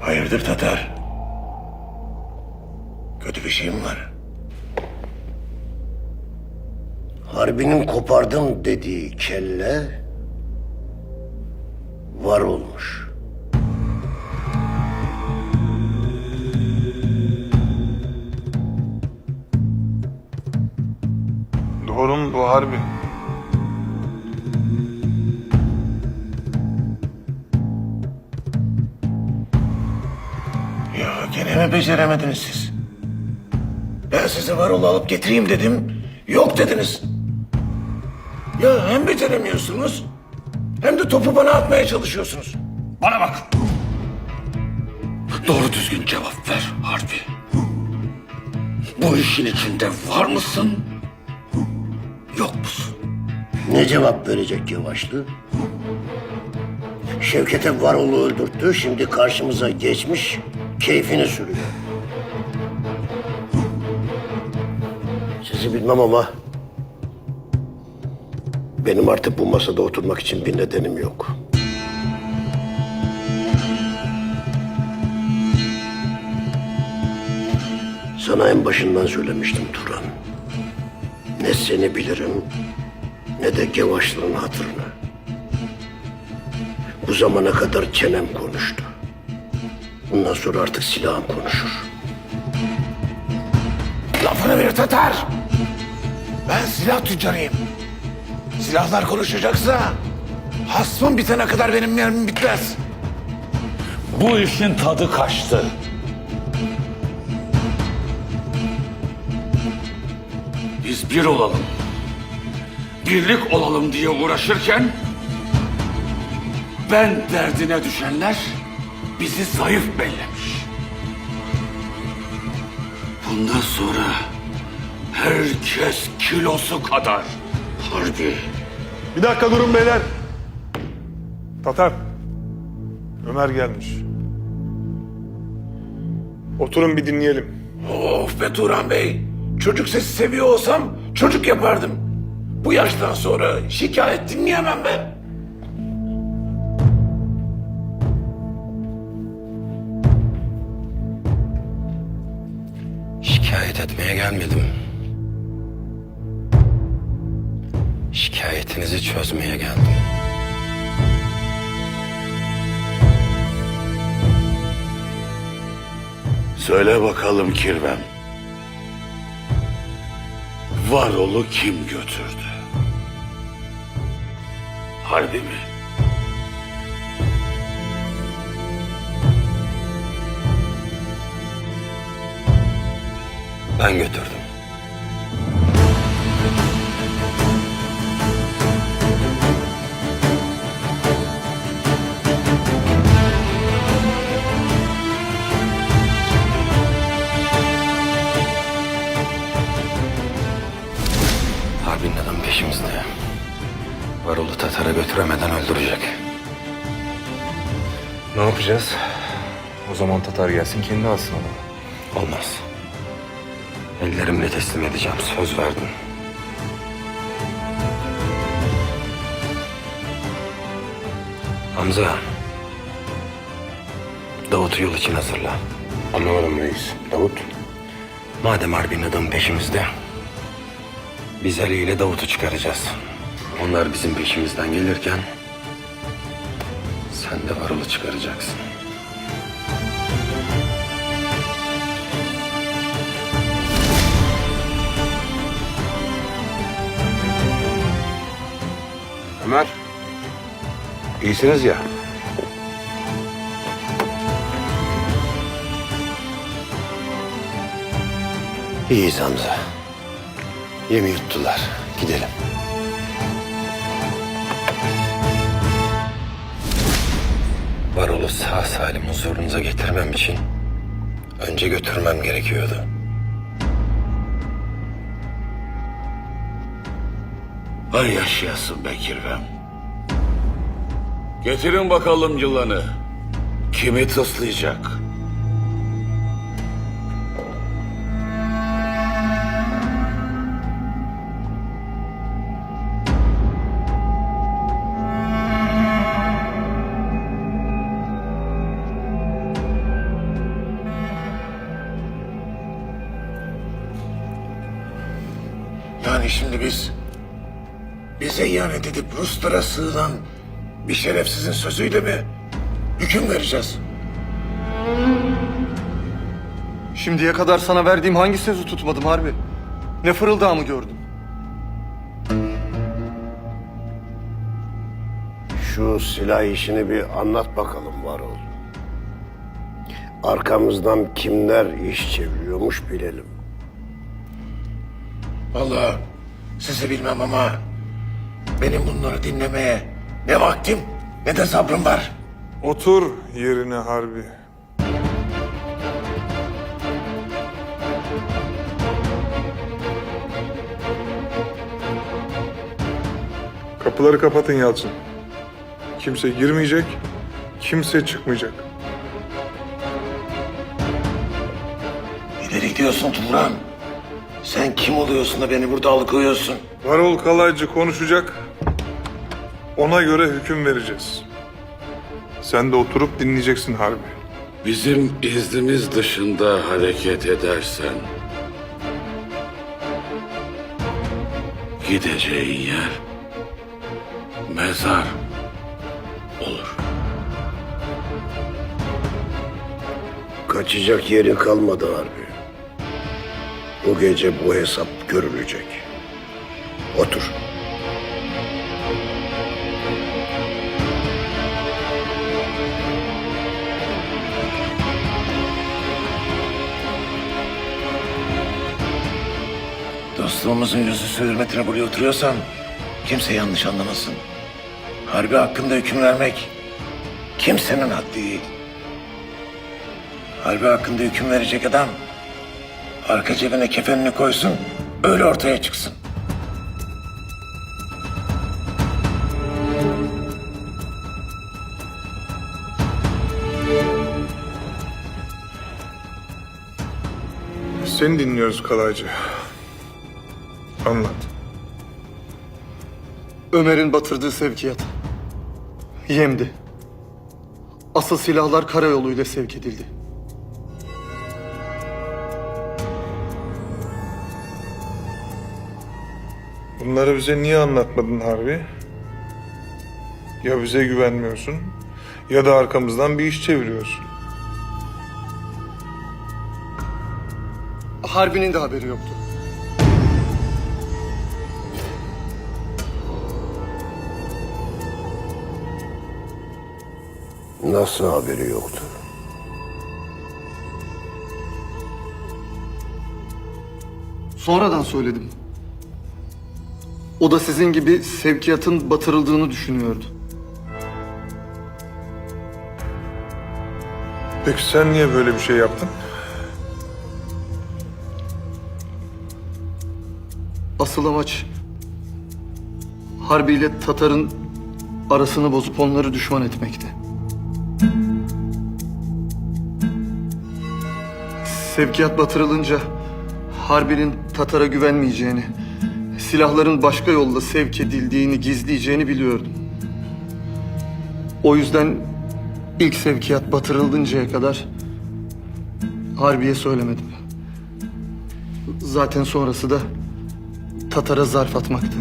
Hayırdır Tatar? Kötü bir şey mi var? Harbinin kopardım dediği kelle var olmuş. Doğru mu bu harbi? Gene mi beceremediniz siz? Ben size Varol'u alıp getireyim dedim. Yok dediniz. Ya hem beceremiyorsunuz hem de topu bana atmaya çalışıyorsunuz. Bana bak. Doğru düzgün cevap ver Harbi. Bu işin içinde var mısın? Yok musun? Ne cevap verecek Yavaşlı? Şevket'e Varol'u öldürttü, şimdi karşımıza geçmiş, keyfini sürüyor. Sizi bilmem ama benim artık bu masada oturmak için bir nedenim yok. Sana en başından söylemiştim Turan. Ne seni bilirim ne de Gevaşlı'nın hatırını. Bu zamana kadar çenem konuştu. Bundan sonra artık silahım konuşur. Lafını bir Tatar. Ben silah tüccarıyım. Silahlar konuşacaksa hasmım bitene kadar benim mermim bitmez. Bu işin tadı kaçtı. Biz bir olalım. Birlik olalım diye uğraşırken ben derdine düşenler bizi zayıf bellemiş. Bundan sonra herkes kilosu kadar harbi. Bir dakika durun beyler. Tatar. Ömer gelmiş. Oturun bir dinleyelim. Of be Turan Bey. Çocuk sesi seviyor olsam çocuk yapardım. Bu yaştan sonra şikayet dinleyemem ben. Şikayet etmeye gelmedim. Şikayetinizi çözmeye geldim. Söyle bakalım Kirvem. Varol'u kim götürdü? Harbi mi? Ben götürdüm. Harbinin adam peşimizde. Varol'u Tatar'a götüremeden öldürecek. Ne yapacağız? O zaman Tatar gelsin kendi alsın onu. Olmaz. Ellerimle teslim edeceğim. Söz verdim. Hamza. Davut'u yol için hazırla. Anlamadım reis. Davut. Madem Harbin adam peşimizde, biz Ali ile Davut'u çıkaracağız. Onlar bizim peşimizden gelirken, sen de Varol'u çıkaracaksın. Ömer. İyisiniz ya. İyiyiz Hamza. Yemi yuttular. Gidelim. Varol'u sağ salim huzurunuza getirmem için önce götürmem gerekiyordu. Yıllar yaşayasın be kirvem. Getirin bakalım yılanı. Kimi tıslayacak? Yani şimdi biz bize ihanet edip Ruslara sığınan bir şerefsizin sözüyle mi hüküm vereceğiz? Şimdiye kadar sana verdiğim hangi sözü tutmadım harbi? Ne fırıldağımı gördün? Şu silah işini bir anlat bakalım Varol. Arkamızdan kimler iş çeviriyormuş bilelim. Vallahi sizi bilmem ama benim bunları dinlemeye ne vaktim ne de sabrım var. Otur yerine Harbi. Kapıları kapatın Yalçın. Kimse girmeyecek, kimse çıkmayacak. İleri gidiyorsun Turan. Sen kim oluyorsun da beni burada alıkoyuyorsun? Varol Kalaycı konuşacak. Ona göre hüküm vereceğiz. Sen de oturup dinleyeceksin Harbi. Bizim iznimiz dışında hareket edersen gideceğin yer mezar olur. Kaçacak yerin kalmadı harbi. Bu gece bu hesap görülecek. Otur. Dostluğumuzun yüzü hürmetine buraya oturuyorsam kimse yanlış anlamasın. Harbi hakkında hüküm vermek kimsenin haddi değil. Harbi hakkında hüküm verecek adam arka cebine kefenini koysun öyle ortaya çıksın. Seni dinliyoruz Kalaycı. Anlat. Ömer'in batırdığı sevkiyat. Yemdi. Asıl silahlar karayoluyla sevk edildi. Bunları bize niye anlatmadın Harbi? Ya bize güvenmiyorsun ya da arkamızdan bir iş çeviriyorsun. Harbi'nin de haberi yoktu. Nasıl haberi yoktu? Sonradan söyledim. O da sizin gibi sevkiyatın batırıldığını düşünüyordu. Peki sen niye böyle bir şey yaptın? Asıl amaç Harbi ile Tatar'ın arasını bozup onları düşman etmekti. Sevkiyat batırılınca Harbi'nin Tatar'a güvenmeyeceğini, silahların başka yolla sevk edildiğini gizleyeceğini biliyordum. O yüzden ilk sevkiyat batırılıncaya kadar Harbi'ye söylemedim. Zaten sonrası da Tatar'a zarf atmaktı.